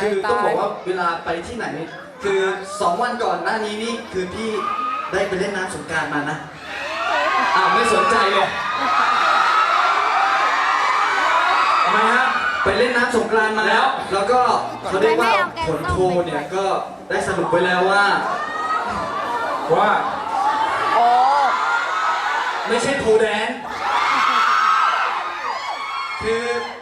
คือต้องบอกว่าเวลาไปที่ไหน คือสองวันก่อนหน้านี้นี่คือพี่ได้ไปเล่นน้ำสงกรารมานะ อ้าวไม่สนใจเลยทำไมฮะไปเล่นน้ำสงกรานต์มาแล้ว แล้วก็เขาเรียกว่าผลโพลเนี่ยก็ได้สรุปไว้แล้วว่า ว่าโอ้ไม่ใช่โพลแดนคือได้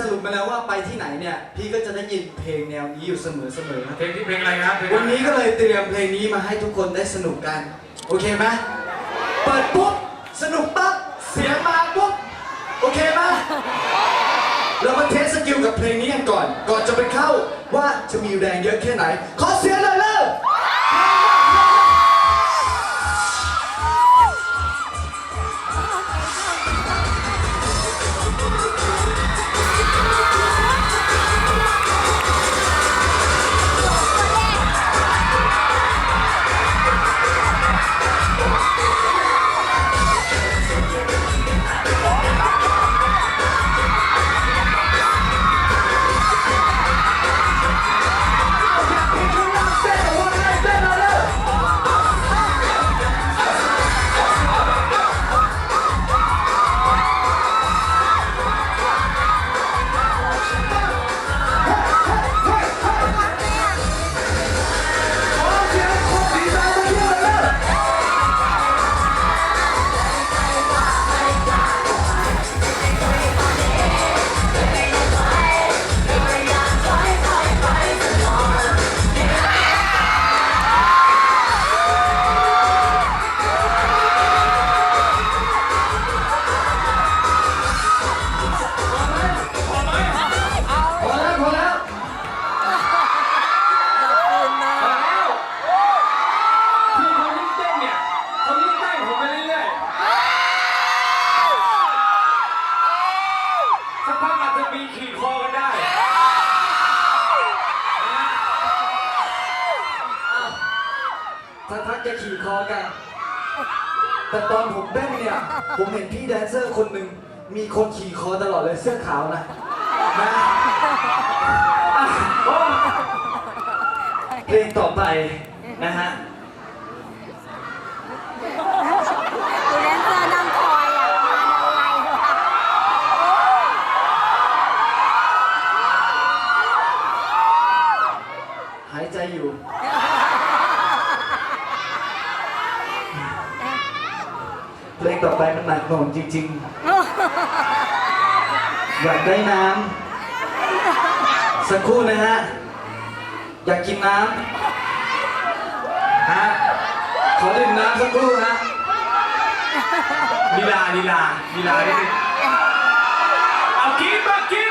สรุปมาแล้วว่าไปที่ไหนเนี่ย พี่ก็จะได้ยินเพลงแนวนี้อยู่เสมอเสมอเพลงที่เพลงอะไรครับเพลงวันนี้ก็เลยเตรียมเพลงนี้มาให้ทุกคนได้สนุกกัน โอเคไหมเปิดปุ๊บสนุกปั๊บเสียงมาปุ๊บโอเคไหมเรามาเทสสกิลกับเพลงนี้กันก่อน ก่อนจะไปเข้าว่าจะมีแรงเยอะแค่ไหน ขอเสียงเลย อกัน แต่ตอนผมเต้นเนี่ย ผมเห็นพี่แดนเซอร์คนหนึ่งมีคนขี่คอตลอดเลยเสื้อขาวนะนะอะโอ้เพลงต่อไปนะฮะ ดูแดนเซอร์นั่งคอยอะมาอะไรวะ หายใจอยู่ เพลงต่อไปมันหนักหน่วงจริงๆ อยากได้น้ำสักครู่นะฮะ อยากกินน้ำฮะขอดื่มน้ำสักครู่ฮะลีลาลีลาลีลาได้ไหมเอากินมากิน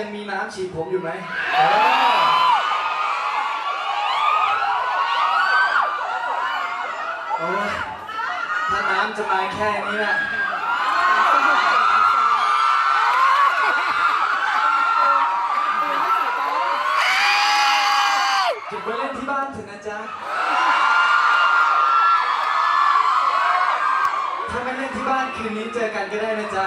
ยังมีน้ำฉีดผมอยู่ไหมโอ้ยถ้าน้ำจะมาแค่นี้นะเก็บไว้เล่นที่บ้านเถอะนะจ๊ะ ถ้าไม่เล่นที่บ้านคืนนี้เจอกันก็ได้นะจ๊ะ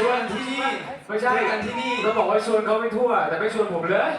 ชวนที่นี่ไม่ใช่กันที่นี่เราบอกว่าชวนเขาไปทั่ว แต่ไม่ชวนผมเลย